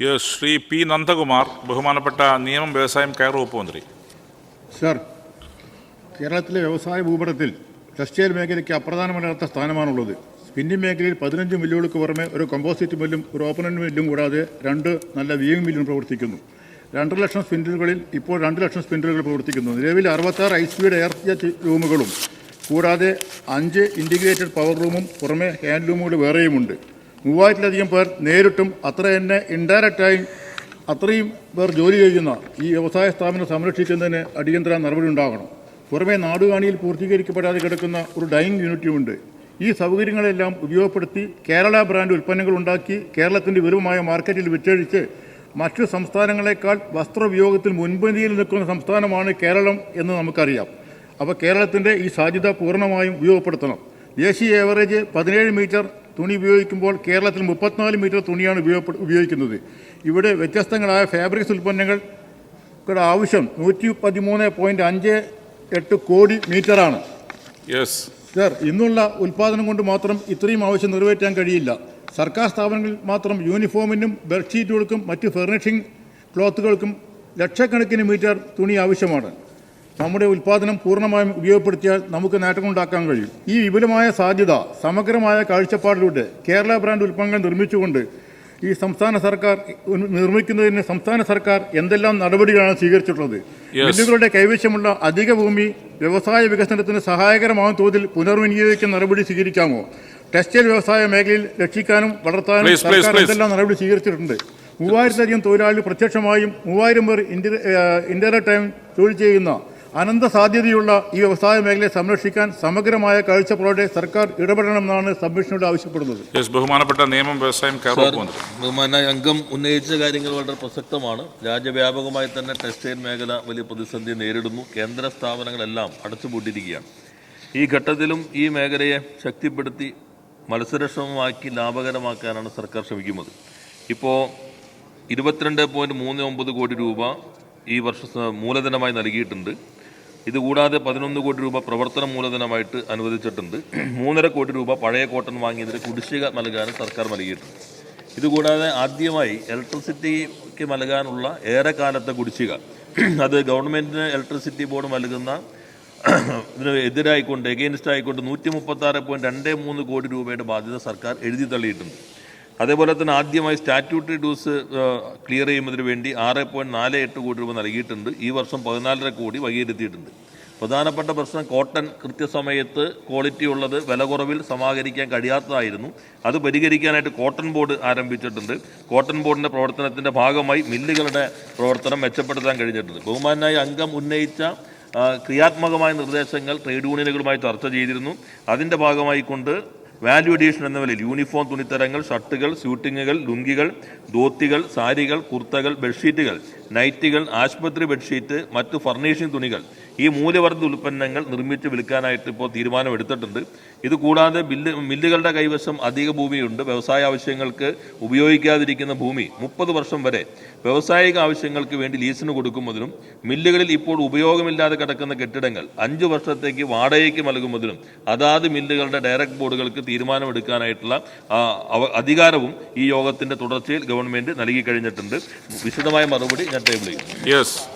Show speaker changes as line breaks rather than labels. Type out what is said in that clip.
Shri P Nandakumar ബഹുമാനപ്പെട്ട നിയമം വ്യവസായം കയർ വകുപ്പ് മന്ത്രി.
സർ കേരളത്തിലെ വ്യവസായ ഭൂപടത്തിൽ ടെക്സ്റ്റൈൽ മേഖലയ്ക്ക് അപ്രധാനമല്ലാത്ത സ്ഥാനമാണുള്ളത്. സ്പിന്നിംഗ് മേഖലയിൽ പതിനഞ്ച് മില്ലുകൾക്ക് പുറമെ ഒരു കമ്പോസിറ്റ് മില്ലും ഒരു ഓപ്പണൻ മില്ലും കൂടാതെ രണ്ട് നല്ല വീവിംഗ് മില്ലും പ്രവർത്തിക്കുന്നു. രണ്ടര ലക്ഷം സ്പിൻഡലുകളിൽ ഇപ്പോൾ രണ്ട് ലക്ഷം സ്പിൻഡലുകൾ പ്രവർത്തിക്കുന്നു. നിലവിൽ അറുപത്താറ് ഹൈ സ്പീഡ് എയർ ജെറ്റ് റൂമുകളും കൂടാതെ അഞ്ച് ഇന്റിഗ്രേറ്റഡ് പവർ റൂമും പുറമെ ഹാൻഡ് റൂമുകൾ വേറെയുമുണ്ട്. മൂവായിരത്തിലധികം പേർ നേരിട്ടും അത്ര തന്നെ ഇൻഡയറക്റ്റായും അത്രയും പേർ ജോലി ചെയ്യുന്ന ഈ വ്യവസായ സ്ഥാപനം സംരക്ഷിക്കുന്നതിന് അടിയന്തര നടപടി ഉണ്ടാകണം. പുറമെ നാടുകാണിയിൽ പൂർത്തീകരിക്കപ്പെടാതെ കിടക്കുന്ന ഒരു ഡൈനിങ് യൂണിറ്റുമുണ്ട് ഈ സൗകര്യങ്ങളെല്ലാം ഉപയോഗപ്പെടുത്തി കേരള ബ്രാൻഡ് ഉൽപ്പന്നങ്ങൾ ഉണ്ടാക്കി കേരളത്തിന്റെ വിപുലമായ മാർക്കറ്റിൽ വിറ്റഴിച്ച് മറ്റു സംസ്ഥാനങ്ങളെക്കാൾ വസ്ത്രോപയോഗത്തിൽ മുൻപന്തിയിൽ നിൽക്കുന്ന സംസ്ഥാനമാണ് കേരളം എന്ന് നമുക്കറിയാം. അപ്പോൾ കേരളത്തിന്റെ ഈ സാധ്യത പൂർണമായും ഉപയോഗപ്പെടുത്തണം. ദേശീയ ഏവറേജ് പതിനേഴ് മീറ്റർ തുണി ഉപയോഗിക്കുമ്പോൾ കേരളത്തിൽ മുപ്പത്തിനാല് മീറ്റർ തുണിയാണ് ഉപയോഗിക്കുന്നത്. ഇവിടെ വ്യത്യസ്തങ്ങളായ ഫാബ്രിക്സ് ഉൽപ്പന്നങ്ങളുടെ ആവശ്യം നൂറ്റി പതിമൂന്ന് പോയിന്റ് അഞ്ച് എട്ട് കോടി മീറ്ററാണ്.
യെസ്
സർ ഇന്നുള്ള ഉൽപ്പാദനം കൊണ്ട് മാത്രം ഇത്രയും ആവശ്യം നിറവേറ്റാൻ കഴിയില്ല. സർക്കാർ സ്ഥാപനങ്ങളിൽ മാത്രം യൂണിഫോമിനും ബെഡ്ഷീറ്റുകൾക്കും മറ്റ് ഫർണിഷിംഗ് ക്ലോത്തുകൾക്കും ലക്ഷക്കണക്കിന് മീറ്റർ തുണി ആവശ്യമാണ്. നമ്മുടെ ഉൽപ്പാദനം പൂർണമായും ഉപയോഗപ്പെടുത്തിയാൽ നമുക്ക് നേട്ടമുണ്ടാക്കാൻ കഴിയും. ഈ വിപുലമായ സാധ്യത സമഗ്രമായ കാഴ്ചപ്പാടിലൂടെ കേരള ബ്രാൻഡ് ഉൽപ്പന്നങ്ങൾ നിർമ്മിച്ചുകൊണ്ട് ഈ സംസ്ഥാന സർക്കാർ നിർമ്മിക്കുന്നതിന് സംസ്ഥാന സർക്കാർ എന്തെല്ലാം നടപടികളാണ് സ്വീകരിച്ചിട്ടുള്ളത്?
ബില്ലുകളുടെ
മില്ലുകളുടെ കൈവശമുള്ള അധിക ഭൂമി വ്യവസായ വികസനത്തിന് സഹായകരമാകും തോതിൽ പുനർവിനിയോഗിക്കുന്ന നടപടി സ്വീകരിക്കാമോ? ടെക്സ്റ്റൈൽ വ്യവസായ മേഖലയിൽ രക്ഷിക്കാനും വളർത്താനും സർക്കാർ എന്തെല്ലാം നടപടി സ്വീകരിച്ചിട്ടുണ്ട്? മൂവായിരത്തിലധികം തൊഴിലാളികൾ പ്രത്യക്ഷമായും മൂവായിരം പേർ ഇൻഡയറക്റ്റായും തൊഴിൽ ചെയ്യുന്ന അനന്ത സാധ്യതയുള്ള ഈ വ്യവസായ മേഖലയെ സംരക്ഷിക്കാൻ സമഗ്രമായ കാഴ്ചപ്പാടോടെ സർക്കാർ ഇടപെടണമെന്നാണ് സബ്മിഷനോട് ആവശ്യപ്പെടുന്നത്.
ബഹുമാനപ്പെട്ട നിയമം വ്യവസായം
ബഹുമാന അംഗം ഉന്നയിച്ച കാര്യങ്ങൾ വളരെ പ്രസക്തമാണ്. രാജ്യവ്യാപകമായി തന്നെ ടെക്സ്റ്റൈൽ മേഖല വലിയ പ്രതിസന്ധി നേരിടുന്നു. കേന്ദ്ര സ്ഥാപനങ്ങളെല്ലാം അടച്ചുപൂട്ടിയിരിക്കുകയാണ്. ഈ ഘട്ടത്തിലും ഈ മേഖലയെ ശക്തിപ്പെടുത്തി മത്സരക്ഷമമാക്കി ലാഭകരമാക്കാനാണ് സർക്കാർ ശ്രമിക്കുന്നത്. ഇപ്പോൾ ഇരുപത്തിരണ്ട് പോയിന്റ് മൂന്ന് ഒമ്പത് കോടി രൂപ ഈ വർഷം മൂലധനമായി നൽകിയിട്ടുണ്ട്. ഇതുകൂടാതെ പതിനൊന്ന് കോടി രൂപ പ്രവർത്തന മൂലധനമായിട്ട് അനുവദിച്ചിട്ടുണ്ട്. മൂന്നര കോടി രൂപ പഴയ കോട്ടൺ വാങ്ങിയതിന് കുടിശ്ശിക നൽകാനും സർക്കാർ നൽകിയിട്ടുണ്ട്. ഇതുകൂടാതെ ആദ്യമായി ഇലക്ട്രിസിറ്റിക്ക് നൽകാനുള്ള ഏറെക്കാലത്തെ കുടിശ്ശിക. അത് ഗവൺമെന്റിന് ഇലക്ട്രിസിറ്റി ബോർഡ് നൽകുന്ന ഇതിന് എതിരായിക്കൊണ്ട് എഗെയിൻസ്റ്റ് ആയിക്കൊണ്ട് നൂറ്റി മുപ്പത്തി ആറ് പോയിന്റ് രണ്ട് മൂന്ന് കോടി രൂപയുടെ ബാധ്യത സർക്കാർ എഴുതി തള്ളിയിട്ടുണ്ട്. അതേപോലെ തന്നെ ആദ്യമായി സ്റ്റാറ്റ്യൂട്ടറി ഡ്യൂസ് ക്ലിയർ ചെയ്യുന്നതിന് വേണ്ടി ആറ് പോയിന്റ് നാല് എട്ട് കോടി രൂപ നൽകിയിട്ടുണ്ട്. ഈ വർഷം പതിനാലര കോടി വകയിരുത്തിയിട്ടുണ്ട്. പ്രധാനപ്പെട്ട പ്രശ്നം കോട്ടൺ കൃത്യസമയത്ത് ക്വാളിറ്റി ഉള്ളത് വില കുറവിൽ സമാഹരിക്കാൻ കഴിയാത്തതായിരുന്നു. അത് പരിഹരിക്കാനായിട്ട് കോട്ടൺ ബോർഡ് ആരംഭിച്ചിട്ടുണ്ട്. കോട്ടൺ ബോർഡിന്റെ പ്രവർത്തനത്തിന്റെ ഭാഗമായി മില്ലുകളുടെ പ്രവർത്തനം മെച്ചപ്പെടുത്താൻ കഴിഞ്ഞിട്ടുണ്ട്. ബഹുമാനായ അംഗം ഉന്നയിച്ച ക്രിയാത്മകമായ നിർദ്ദേശങ്ങൾ ട്രേഡ് യൂണിയനുകളുമായി ചർച്ച ചെയ്തിരുന്നു. അതിന്റെ ഭാഗമായി കൊണ്ട് വാല്യൂ അഡീഷൻ എന്ന നിലയിൽ യൂണിഫോം തുണിത്തരങ്ങൾ ഷർട്ടുകൾ സ്യൂട്ടിങ്ങുകൾ ലുങ്കികൾ ധോത്തികൾ സാരികൾ കുർത്തകൾ ബെഡ്ഷീറ്റുകൾ നൈറ്റുകൾ ആശുപത്രി ബെഡ്ഷീറ്റ് മറ്റു ഫർണിഷിംഗ് തുണികൾ. ഈ മൂല്യവർദ്ധിത ഉൽപ്പന്നങ്ങൾ നിർമ്മിച്ച് വിൽക്കാനായിട്ട് ഇപ്പോൾ തീരുമാനമെടുത്തിട്ടുണ്ട്. ഇത് കൂടാതെ ബില്ല് മില്ലുകളുടെ കൈവശം അധിക ഭൂമിയുണ്ട്. വ്യവസായ ആവശ്യങ്ങൾക്ക് ഉപയോഗിക്കാതിരിക്കുന്ന ഭൂമി മുപ്പത് വർഷം വരെ വ്യവസായിക ആവശ്യങ്ങൾക്ക് വേണ്ടി ലീസിന് കൊടുക്കുന്നതിനും മില്ലുകളിൽ ഇപ്പോൾ ഉപയോഗമില്ലാതെ കിടക്കുന്ന കെട്ടിടങ്ങൾ അഞ്ച് വർഷത്തേക്ക് വാടകയ്ക്ക് നൽകുന്നതിനും അതാത് മില്ലുകളുടെ ഡയറക്ട് ബോർഡുകൾക്ക് തീരുമാനമെടുക്കാനായിട്ടുള്ള അധികാരവും ഈ യോഗത്തിന്റെ തുടർച്ചയിൽ ഗവൺമെന്റ് നൽകി കഴിഞ്ഞിട്ടുണ്ട്. വിശദമായ മറുപടി ഞാൻ ടേബിൾ ചെയ്യും